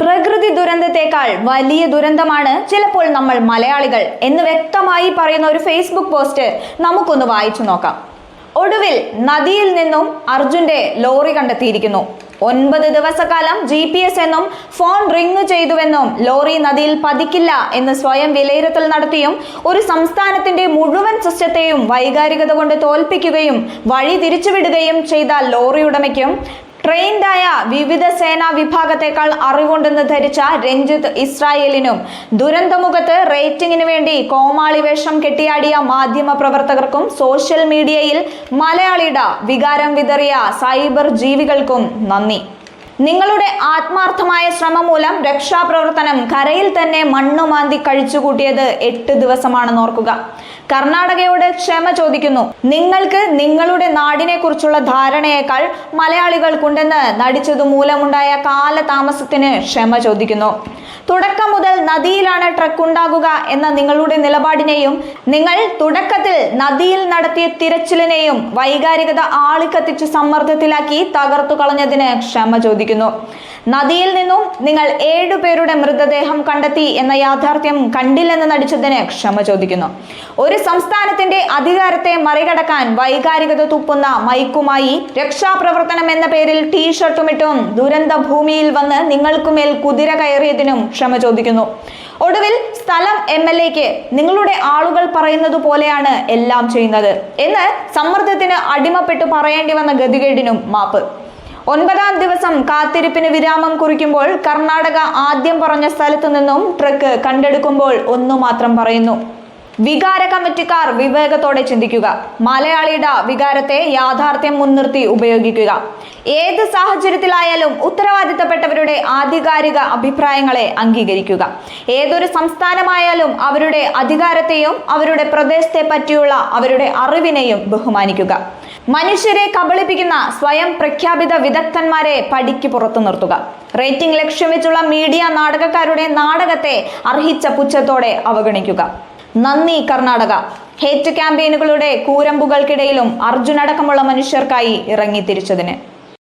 പ്രകൃതി ദുരന്തത്തെക്കാൾ വലിയ ദുരന്തമാണ് ചിലപ്പോൾ നമ്മൾ മലയാളികൾ എന്ന് വ്യക്തമായി പറയുന്ന ഒരു ഫേസ്ബുക്ക് പോസ്റ്റ് നമുക്കൊന്ന് വായിച്ചു നോക്കാം. ഒടുവിൽ നദിയിൽ നിന്നും അർജുന്റെ ലോറി കണ്ടെത്തിയിരിക്കുന്നു. ഒൻപത് ദിവസക്കാലം ജി പി എസ് എന്നും ഫോൺ റിങ് ചെയ്തുവെന്നും ലോറി നദിയിൽ പതിക്കില്ല എന്ന് സ്വയം വിലയിരുത്തൽ നടത്തിയും ഒരു സംസ്ഥാനത്തിന്റെ മുഴുവൻ സിസ്റ്റത്തെയും വൈകാരികത കൊണ്ട് തോൽപ്പിക്കുകയും വഴി തിരിച്ചുവിടുകയും ചെയ്ത ലോറി ഉടമയ്ക്കും ട്രെയിൻഡായ വിവിധ സേനാ വിഭാഗത്തെക്കാൾ അറിവുണ്ടെന്ന് ധരിച്ച രഞ്ജിത്ത് ഇസ്രായേലിനും ദുരന്തമുഖത്ത് റേറ്റിംഗിനു വേണ്ടി കോമാളി വേഷം കെട്ടിയാടിയ മാധ്യമ പ്രവർത്തകർക്കും സോഷ്യൽ മീഡിയയിൽ മലയാളിയുടെ വികാരം വിതറിയ സൈബർ ജീവികൾക്കും നന്ദി. നിങ്ങളുടെ ആത്മാർത്ഥമായ ശ്രമം മൂലം രക്ഷാപ്രവർത്തനം കരയിൽ തന്നെ മണ്ണുമാന്തി കഴിച്ചുകൂട്ടിയത് എട്ട് ദിവസമാണെന്ന് ഓർക്കുക. കർണാടകയോട് ക്ഷമ ചോദിക്കുന്നു. നിങ്ങൾക്ക് നിങ്ങളുടെ നാടിനെ കുറിച്ചുള്ള ധാരണയേക്കാൾ മലയാളികൾക്കുണ്ടെന്ന് നടിച്ചതു മൂലമുണ്ടായ കാലതാമസത്തിന് ക്ഷമ ചോദിക്കുന്നു. തുടക്കം മുതൽ നദിയിലാണ് ട്രക്ക് ഉണ്ടാകുക എന്ന നിങ്ങളുടെ നിലപാടിനെയും നിങ്ങൾ തുടക്കത്തിൽ നദിയിൽ നടത്തിയ തിരച്ചിലിനെയും വൈകാരികത ആളിക്കത്തിച്ച് സമ്മർദ്ദത്തിലാക്കി തകർത്തു കളഞ്ഞതിന് ക്ഷമ ചോദിക്കുന്നു. നദിയിൽ നിന്നും നിങ്ങൾ ഏഴുപേരുടെ മൃതദേഹം കണ്ടെത്തി എന്ന യാഥാർത്ഥ്യം കണ്ടില്ലെന്ന് നടിച്ചതിന് ക്ഷമ ചോദിക്കുന്നു. ഒരു സംസ്ഥാനത്തിന്റെ അധികാരത്തെ മറികടക്കാൻ വൈകാരികത തുപ്പുന്ന മൈക്കുമായി രക്ഷാപ്രവർത്തനം എന്ന പേരിൽ ടീഷർട്ടുമിട്ടും ദുരന്ത ഭൂമിയിൽ വന്ന് നിങ്ങൾക്കുമേൽ കുതിര കയറിയതിനും ക്ഷമ ചോദിക്കുന്നു. ഒടുവിൽ സ്ഥലം എം എൽ എക്ക് നിങ്ങളുടെ ആളുകൾ പറയുന്നത് പോലെയാണ് എല്ലാം ചെയ്യുന്നത് എന്ന് സമ്മർദ്ദത്തിന് അടിമപ്പെട്ടു പറയേണ്ടി വന്ന ഗതികേടിനും മാപ്പ്. ഒൻപതാം ദിവസം കാത്തിരിപ്പിന് വിരാമം കുറിക്കുമ്പോൾ കർണാടക ആദ്യം പറഞ്ഞ സ്ഥലത്തു നിന്നും ട്രക്ക് കണ്ടെടുക്കുമ്പോൾ ഒന്നു മാത്രം പറയുന്നു. വികാര കമ്മിറ്റിക്കാർ വിവേകത്തോടെ ചിന്തിക്കുക. മലയാളിയുടെ വികാരത്തെ യാഥാർത്ഥ്യം മുൻനിർത്തി ഉപയോഗിക്കുക. ഏത് സാഹചര്യത്തിലായാലും ഉത്തരവാദിത്തപ്പെട്ടവരുടെ ആധികാരിക അഭിപ്രായങ്ങളെ അംഗീകരിക്കുക. ഏതൊരു സംസ്ഥാനമായാലും അവരുടെ അധികാരത്തെയും അവരുടെ പ്രദേശത്തെ പറ്റിയുള്ള അവരുടെ അറിവിനെയും ബഹുമാനിക്കുക. മനുഷ്യരെ കബളിപ്പിക്കുന്ന സ്വയം പ്രഖ്യാപിത വിദഗ്ധന്മാരെ പടിക്ക് പുറത്തു നിർത്തുക. റേറ്റിംഗ് ലക്ഷ്യം വെച്ചുള്ള മീഡിയ നാടകക്കാരുടെ നാടകത്തെ അർഹിച്ച പുച്ഛത്തോടെ അവഗണിക്കുക. നന്ദി കർണാടക. ഹേറ്റ് ക്യാമ്പയിനുകളുടെ കൂരമ്പുകൾക്കിടയിലും അർജുനടക്കമുള്ള മനുഷ്യർക്കായി ഇറങ്ങി തിരിച്ചതിന്.